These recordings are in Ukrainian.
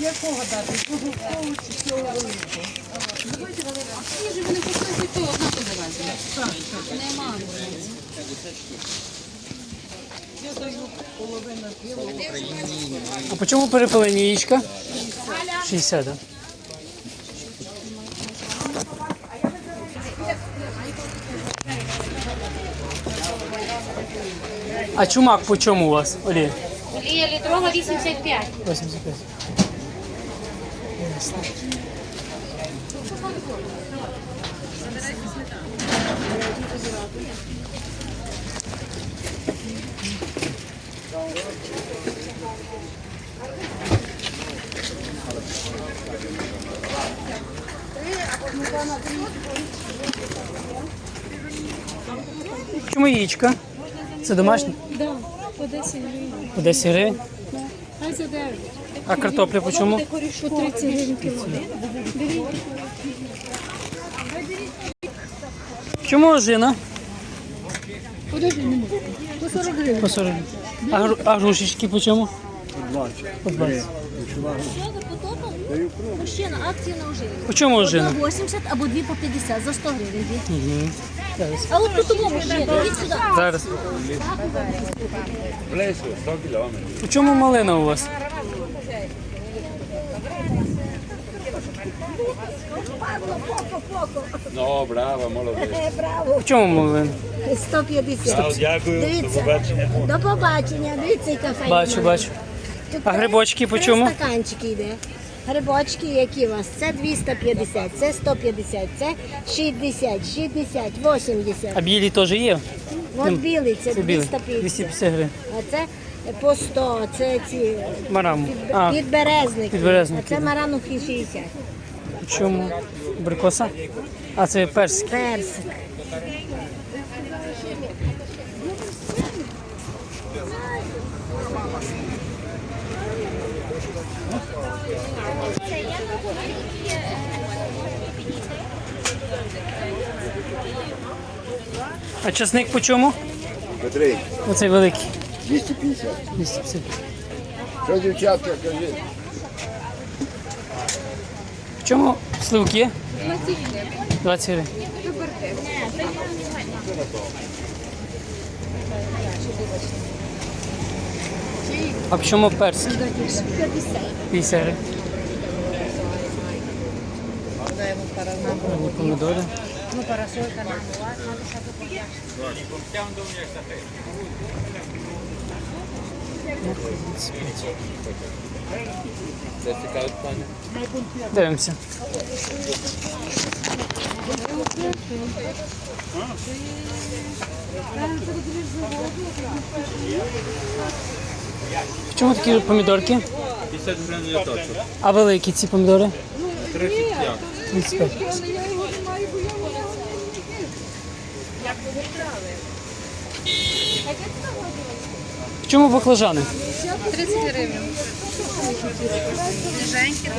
Якого дати? Кожухову чи цього великого? Ні, ж вони купили то одна завезли. Нема. Я даю половину білого. А по чому перепелені яєчка? 60, так? А чумак по чому у вас, Олі? Олія літрова 85. 85. Чому яєчка? Це домашні? Да, по 10 гривень. По 10 гривень. Хай за 9. А картопля по чому? По 30 гривень кіло. Чому ожина? Подожди, не можу. По 40 гривень. По 40. А, гру- а грушечки по чому? По 20. Мужчина, акції на ожині. По чому ожина? Одна 80 або дві по 50 за 100 гривень. дві. А от тут того мужчина, ідіть сюди. Зараз. По чому малина у вас? No, brava, молодець. По чому малина? 150. Дякую, до Дивіться. побачення. До побачення. Дивіться, яка файна. Бачу, бачу. Тут А три- грибочки по три чому? стаканчики йде. Грибочки, які у вас? Це 250, це 150, це 60, 60, 80. А білі теж є? От білий, це Це білі. 250. 250 гривень. А це по 100, це ці Мараму. А, підберезники. підберезники, А це да. маранухи 60. Чому? Абрикоса? А, це персик. Персик. А часник по чому? Петрий, Оцей великий. 250. 250. Що, дівчатка, кажи? Чому сливки? 20 гривень. А в чому персик? 50 гривень. Помідори. Дивимося. В чому такі помідорки? 50 гривень літочок. А великі ці помідори? 35. 35. В чому баклажани? 30 гривень. Ніженькі,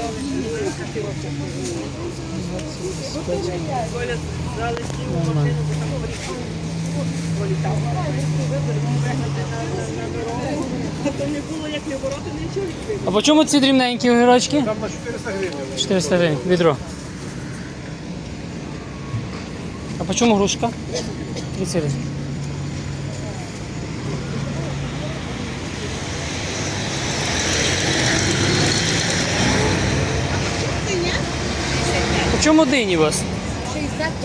А по чому ці дрібненькі огірочки? Там на 400 гривень. 400 гривень, відро. А по чому грушка? 30 гривень. Чому дині вас? 65.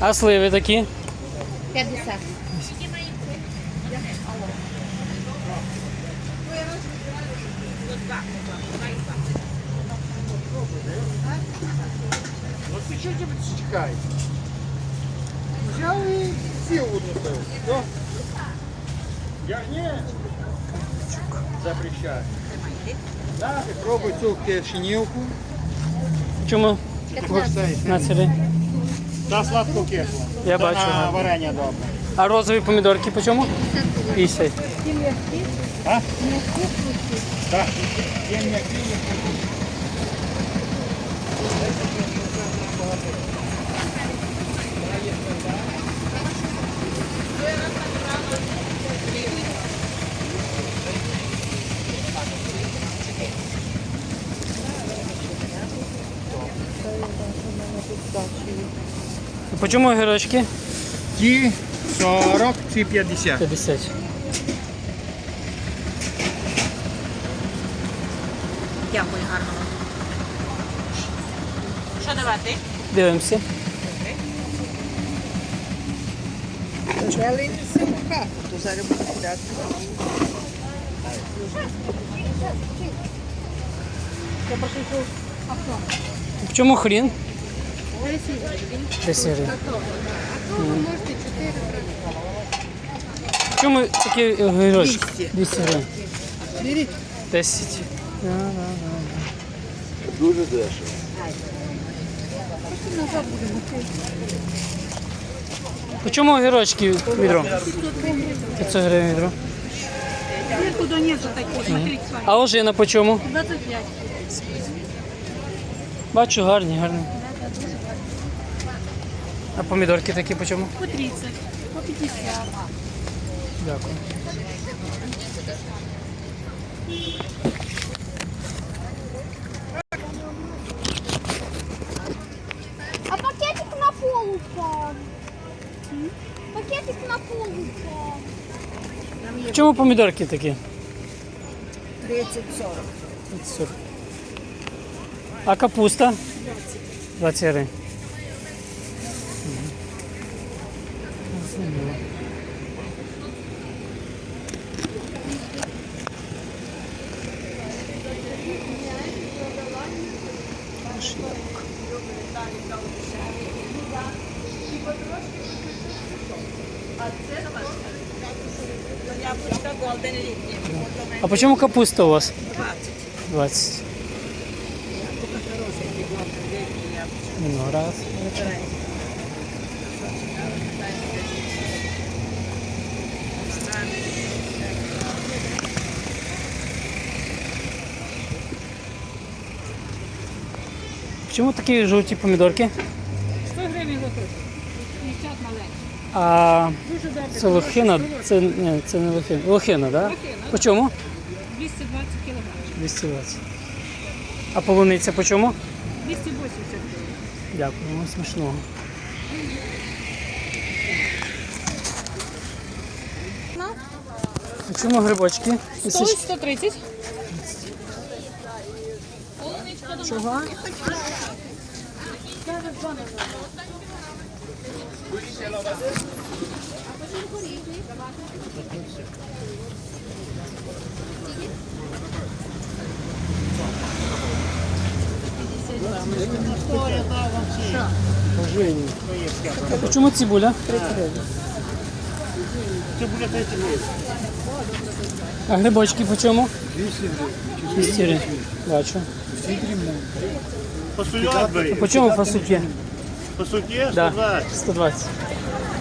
А сливи такі? 50. Чекай. Взяли сів одну пив. Я ні. Запрещаю. Пробуй цю кишенівку. Чому? Гостей. 15 гривень. Та сладку кисло. Я Та бачу, На ага. варення добре. А розові помідорки по чому? 50. А? Так. Є м'які, є По чому огірочки? Ті 40, ці 50. 50. Дякую, гарно. Що давати? Дивимося. Зелень симка, то зараз буде кидати. В чому хрін? 10 гривень. Мгм. В чому такі огірочки? 200. 200 гривень. Беріть. 10. Дуже дешево. По чому огірочки відро? 500 гривень відро. Ні, за такі. Смотрите, А ожина по чому? 25. Бачу, гарні, гарні. А помідорки такі по чому? По 30, по 50. Дякую. А пакетик на пол упал. Пакетик на пол упал. В чому помідорки такі? 30-40. 40. А капуста? 20 гривень. Зрозуміло. А по чому капуста у вас? 20. Виноград. Чому такі жовті помідорки? 100 гривень. 50 маленьких. А Дуже добре. це лохина, це, ні, це не лохина. Лохина, так? Да? Лохина. По чому? 220 кг. 220. А полуниця по чому? 280 гривень. Дякуємо, смачного. А чому грибочки? 100 130. Чого? Чому цибуля? А грибочки по чому? 200 гривень. Бачу. Посуляк бери. А по чому фасуки? По суті, Да, 120.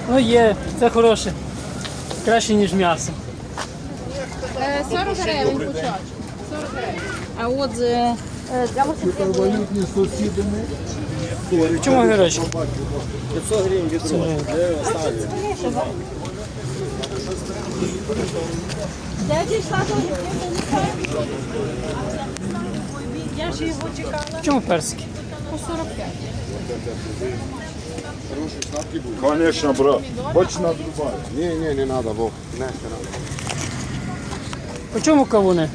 Ну є, це хороше. Краще, ніж м'ясо. 40 гривень кучок. А от е, В чому грибочки? 500 гривень від 500 гривень. Я ж його чекала. В чому персики? По 45. Конечно, брат. Хочешь надрубай? Не, не, не надо, Бог. Не, не надо. По чому кавуни?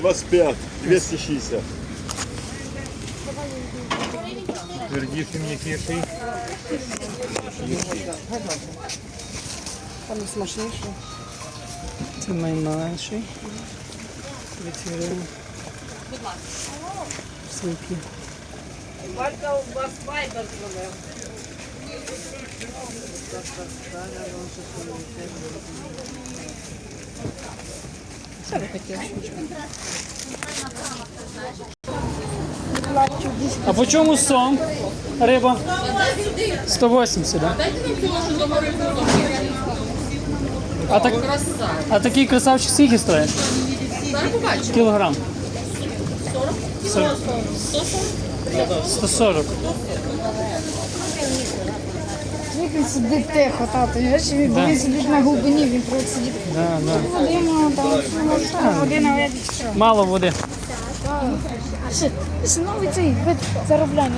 25, 260. Твердіший, м'якіший. Там смачніше. Це найменший. 200 гривень. Сливки. Валька у вас вайбер зробив. Що ви хотіли? А по чому сом? Риба? 180, так? А, так, а такий красавчик скільки стоїть? Кілограм. 40. 140. Як він сидить тихо, тато. Я ще він Да. сидить на глибині, він просто сидить. Да, да. Годину, там, година, я що. Мало Ще, ще новий цей вид заробляння.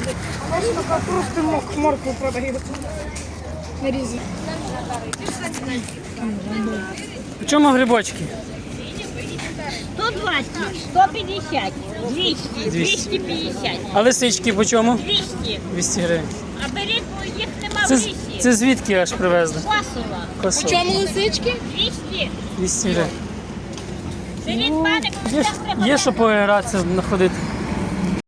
Бачиш, така просто мок, моркву продає. Нарізати. По чому грибочки? 120, 150, 200, 250, А лисички по чому? 200. 200 гривень. А беріть, бо їх нема в Це, лісі. це звідки аж привезли? Косово. Чому лисички? 200. 200 гривень. Беріть, пане, Є, ж- є що погратися, знаходити.